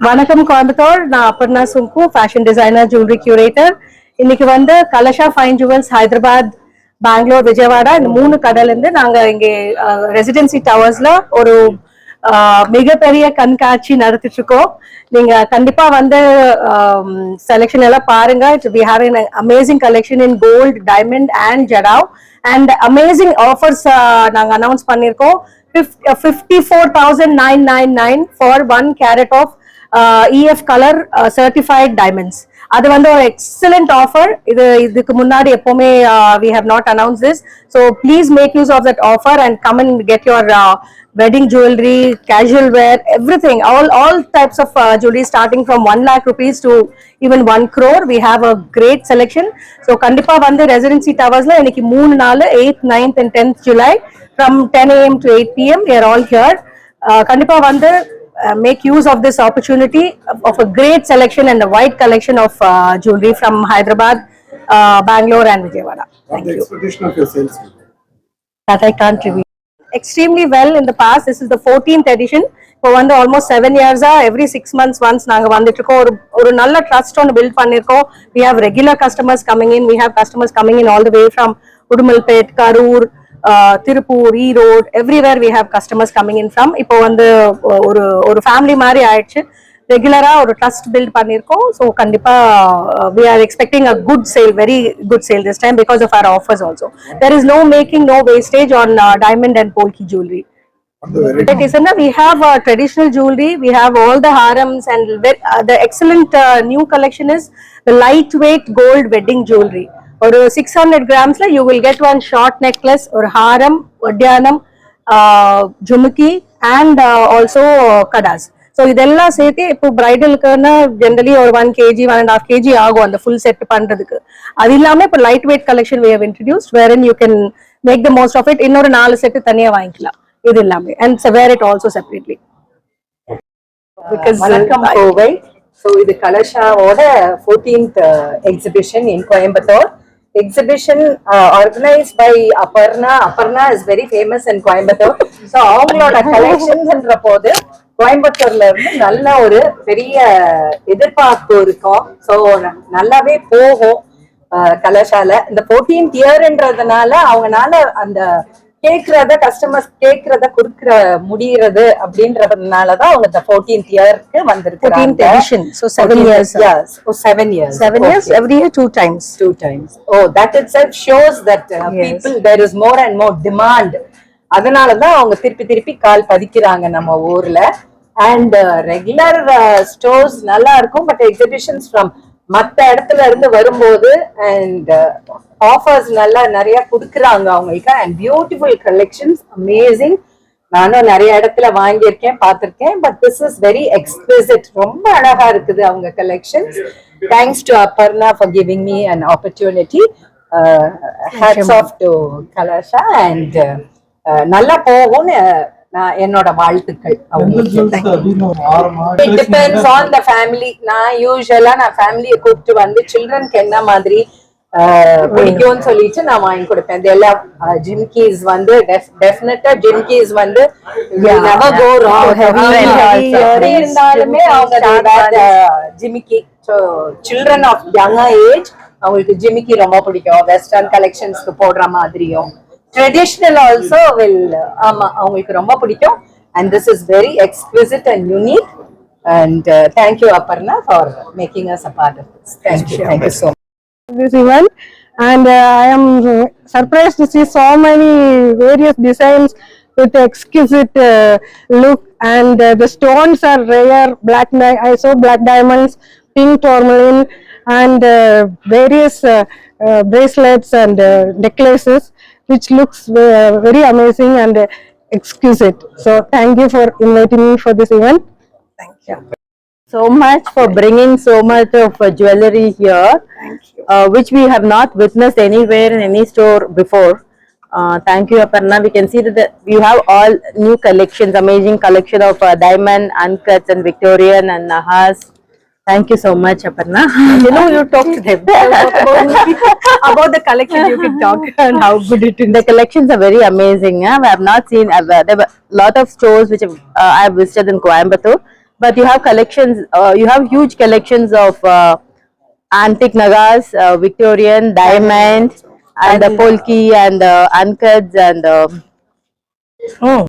வணக்கம் கோயம்புத்தூர். நான் Aparna Sunku fashion designer jewellery curator இன்னைக்கு வந்து கலஷா ஃபைன் ஜுவல்ஸ் ஹைதராபாத் பெங்களூர் விஜயவாடா இந்த மூணு கடையில இருந்து இங்கே ரெசிடென்சி டவர்ஸ்ல ஒரு மிகப்பெரிய கண்காட்சி நடத்திட்டு இருக்கோம். நீங்க கண்டிப்பா வந்து செலெக்ஷன் எல்லாம் பாருங்க. We have in amazing collection in gold diamond and jadau and amazing offers நாங்க அனௌன்ஸ் பண்ணிருக்கோம் fifty four thousand nine nine nine for one carat of EF colour certified diamonds அது வந்து ஒரு எக்ஸலண்ட் ஆஃபர் இது இதுக்கு முன்னாடி எப்போவுமே we have not announce this so please make use of that offer and come and get your wedding jewellery casual wear everything all all types of jewellery starting from one lakh rupees to even one crore we have a great selection so கண்டிப்பாக வந்து residency டவர்ஸில் இன்னைக்கு மூணு நாள் eight ninth and tenth July from ten AM to eight PM are all here கண்டிப்பாக வந்து uh, make use of this opportunity of a great selection and a wide collection of uh, jewelry from hyderabad uh, bangalore and vijayawada What the expectation of your sales? that I can't reveal. Extremely well in the past. This is the 14th edition. இப்போ வந்து almost seven இயர்ஸா every six months once நாங்க வந்துட்டு இருக்கோம் ஒரு ஒரு நல்ல trust ஒன்று பில்ட் பண்ணிருக்கோம் we have regular customers coming in we have customers coming in all the way from Udumalpet Karur Tiruppur Erode everywhere we have customers coming in from இப்போ வந்து ஒரு ஒரு ஃபேமிலி மாதிரி ஆயிடுச்சு ரெகுலரா ஒரு ட்ரஸ்ட் பில்ட் பண்ணிருக்கோம் ஸோ கண்டிப்பா we are expecting a good sale very good sale this time because of our offers also there is no making no wastage on diamond and polki jewelry What the variety? It is in we have uh, traditional jewelry, we have all the harams and ve- uh, the excellent uh, new collection is the lightweight gold wedding jewelry. ஒரு six hundred கிராம்ஸ்ல you will get one short necklace ஒரு ஹாரம் ஒட்டியானம் ஜுமுக்கி and also கடாஸ். So இதெல்லாம் சேர்த்து இப்போ பிரைடலுக்குன்னு generally ஒரு one KG one and half KG ஆகும் அந்த ஃபுல் செட் பண்றதுக்கு. அது இல்லாம இப்போ light weight collection we have introduced where you can make the most of it இன்னொரு நாலு செட்டு தனியா வாங்கிக்கலாம். இது எல்லாமே. And where it also separately வணக்கம் கோவை. ஸோ இது கலஷாவோட fourteenth exhibition in Coimbatore. Exhibition organise by Aparna Aparna is very famous in Coimbatore so அவங்களோட கலெக்ஷன்ஸ்ன்ற போது கோயம்புத்தூர்ல இருந்து நல்ல ஒரு பெரிய எதிர்பார்ப்பு இருக்கும். ஸோ நல்லாவே போகும் அஹ், கலஷால இந்த ஃபோர்டீன்த் இயர்ன்றதுனால அவங்கனால அந்த கேக்குறத கஸ்டமர்ஸ் கேக்குறத குடுக்குற முடியறது அப்படின்றதுனாலதான் அவங்க இந்த ஃபோர்டீன்த் இயர்க்கு edition so seven years seven years seven years every year two times that itself shows that uh, Yes. people there is more and more demand. அதனாலதான் அவங்க திருப்பி திருப்பி கால் பதிக்கிறாங்க நம்ம ஊர்ல. அண்ட் ரெகுலர் ஸ்டோர்ஸ் நல்லா இருக்கும் பட் எக்ஸிபிஷன்ஸ் ஃப்ரம் மத்த இடத்துல இருந்து வரும்போது அண்ட் ஆஃபர்ஸ் நல்லா நிறைய கொடுக்குறாங்க அவங்களுக்கு அண்ட் பியூட்டிஃபுல் கலெக்ஷன்ஸ் அமேசிங் நானும் நிறைய இடத்துல வாங்கியிருக்கேன் பார்த்திருக்கேன். But this is very explicit ரொம்ப அழகா இருக்குது அவங்க collections thanks to Aparna for giving me an opportunity hats off to Kalasha and நல்லா போகும்னு நான் என்னோட வாழ்த்துக்கள் டிபெண்ட்ஸ் ஆன் த ஃபேமிலி நான் யூஸ்வலா நான் ஃபேமிலியை கூப்பிட்டு வந்து சில்ட்ரனுக்கு என்ன மாதிரி பிடிக்கும்னு சொல்லிட்டு நான் வாங்கி கொடுப்பேன். இது எல்லாம் ஜிம்கீஸ் வந்து டெஃபினட்டா ஜிம்கீஸ் வந்து இருந்தாலுமே அவங்க ஜிமிக்கி சில்ட்ரன் ஆஃப் யங்கர் ஏஜ் அவங்களுக்கு ஜிமிக்கி ரொம்ப பிடிக்கும். வெஸ்டர்ன் கலெக்ஷன்ஸ்க்கு போடுற மாதிரியும். ட்ரெடிஷ்னல் ஆல்சோ வில் ஆமா அவங்களுக்கு ரொம்ப பிடிக்கும் and this is very exquisite and unique and thank you Aparna for making us a part of this thank you thank you so this event and uh, I am uh, surprised to see so many various designs with exquisite uh, look and uh, the stones are rare black di- I saw black diamonds pink tourmaline and uh, various uh, uh, bracelets and uh, necklaces which looks uh, very amazing and uh, exquisite so thank you for inviting me for this event Thank you. so much for bringing so much of uh, jewelry here, uh, which we have not witnessed anywhere in any store before. Uh, thank you, Aparna. We can see that the, you have all new collections, amazing collection of uh, diamond, uncuts, and Victorian and Nahas. Thank you so much, Aparna. You know, you talk to them about the collection. You can talk and how good it is. the collections are very amazing. Yeah? I have not seen, I've, uh, there were a lot of stores which have, uh, I have visited in Coimbatore. but you have collections. Uh, you have huge collections of uh, antique nagas, uh, Victorian, diamond, and the polki and the uncuts and. Uh, Hmm.